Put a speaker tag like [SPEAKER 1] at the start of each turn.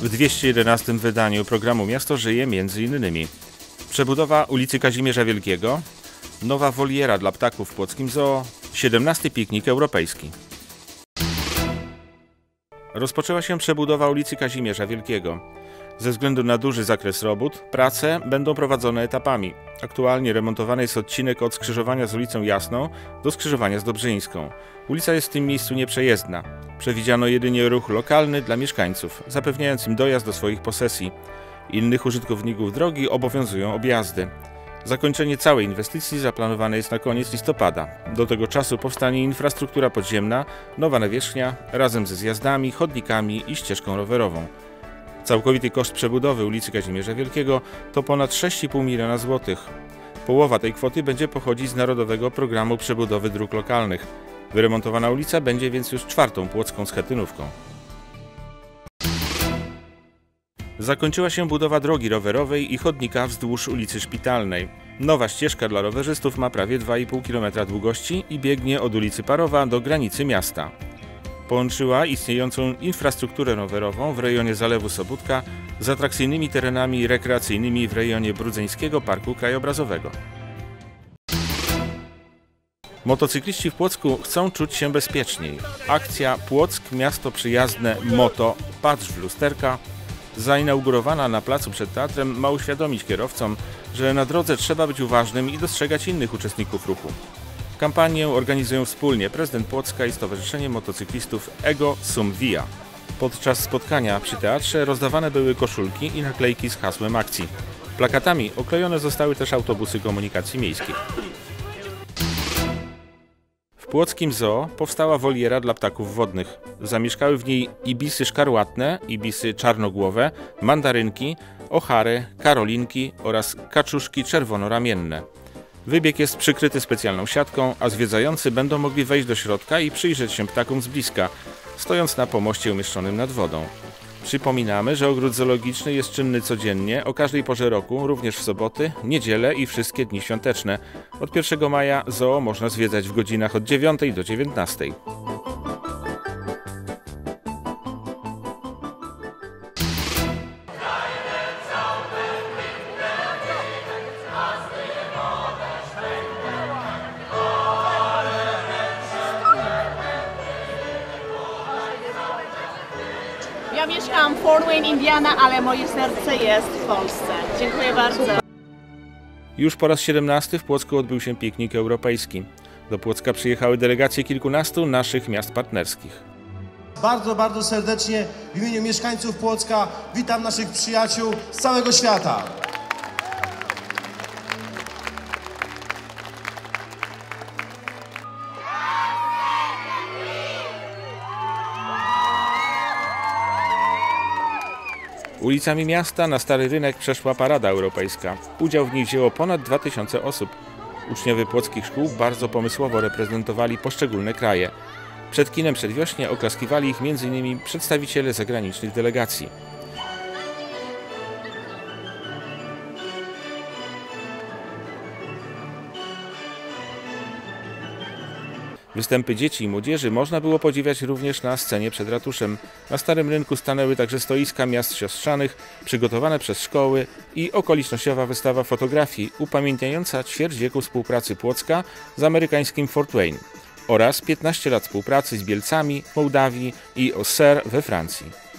[SPEAKER 1] W 211 wydaniu programu Miasto żyje m.in. przebudowa ulicy Kazimierza Wielkiego, nowa woliera dla ptaków w Płockim Zoo, 17 piknik europejski. Rozpoczęła się przebudowa ulicy Kazimierza Wielkiego. Ze względu na duży zakres robót, prace będą prowadzone etapami. Aktualnie remontowany jest odcinek od skrzyżowania z ulicą Jasną do skrzyżowania z Dobrzyńską. Ulica jest w tym miejscu nieprzejezdna. Przewidziano jedynie ruch lokalny dla mieszkańców, zapewniając im dojazd do swoich posesji. Innych użytkowników drogi obowiązują objazdy. Zakończenie całej inwestycji zaplanowane jest na koniec listopada. Do tego czasu powstanie infrastruktura podziemna, nowa nawierzchnia, razem ze zjazdami, chodnikami i ścieżką rowerową. Całkowity koszt przebudowy ulicy Kazimierza Wielkiego to ponad 6,5 miliona złotych. Połowa tej kwoty będzie pochodzić z Narodowego Programu Przebudowy Dróg Lokalnych. Wyremontowana ulica będzie więc już czwartą płocką schetynówką. Zakończyła się budowa drogi rowerowej i chodnika wzdłuż ulicy Szpitalnej. Nowa ścieżka dla rowerzystów ma prawie 2,5 km długości i biegnie od ulicy Parowa do granicy miasta. Połączyła istniejącą infrastrukturę rowerową w rejonie Zalewu Sobótka z atrakcyjnymi terenami rekreacyjnymi w rejonie Brudzeńskiego Parku Krajobrazowego. Motocykliści w Płocku chcą czuć się bezpieczniej. Akcja Płock Miasto Przyjazne Moto Patrz w lusterka zainaugurowana na placu przed teatrem ma uświadomić kierowcom, że na drodze trzeba być uważnym i dostrzegać innych uczestników ruchu. Kampanię organizują wspólnie prezydent Płocka i Stowarzyszenie Motocyklistów Ego Sum Via. Podczas spotkania przy teatrze rozdawane były koszulki i naklejki z hasłem akcji. Plakatami oklejone zostały też autobusy komunikacji miejskiej. W Płockim Zoo powstała woliera dla ptaków wodnych. Zamieszkały w niej ibisy szkarłatne, ibisy czarnogłowe, mandarynki, ochary, karolinki oraz kaczuszki czerwonoramienne. Wybieg jest przykryty specjalną siatką, a zwiedzający będą mogli wejść do środka i przyjrzeć się ptakom z bliska, stojąc na pomoście umieszczonym nad wodą. Przypominamy, że ogród zoologiczny jest czynny codziennie, o każdej porze roku, również w soboty, niedzielę i wszystkie dni świąteczne. Od 1 maja zoo można zwiedzać w godzinach od 9 do 19.
[SPEAKER 2] Ja mieszkam w Fort Wayne, Indiana, ale moje serce jest w Polsce. Dziękuję bardzo.
[SPEAKER 1] Już po raz 17 w Płocku odbył się piknik europejski. Do Płocka przyjechały delegacje kilkunastu naszych miast partnerskich.
[SPEAKER 3] Bardzo, bardzo serdecznie w imieniu mieszkańców Płocka witam naszych przyjaciół z całego świata.
[SPEAKER 1] Ulicami miasta na Stary Rynek przeszła parada europejska. Udział w niej wzięło ponad 2000 osób. Uczniowie płockich szkół bardzo pomysłowo reprezentowali poszczególne kraje. Przed kinem przedwiośnie oklaskiwali ich m.in. przedstawiciele zagranicznych delegacji. Występy dzieci i młodzieży można było podziwiać również na scenie przed ratuszem. Na Starym Rynku stanęły także stoiska miast siostrzanych, przygotowane przez szkoły i okolicznościowa wystawa fotografii upamiętniająca ćwierć wieku współpracy Płocka z amerykańskim Fort Wayne oraz 15 lat współpracy z Bielcami, Mołdawii i Auxerre we Francji.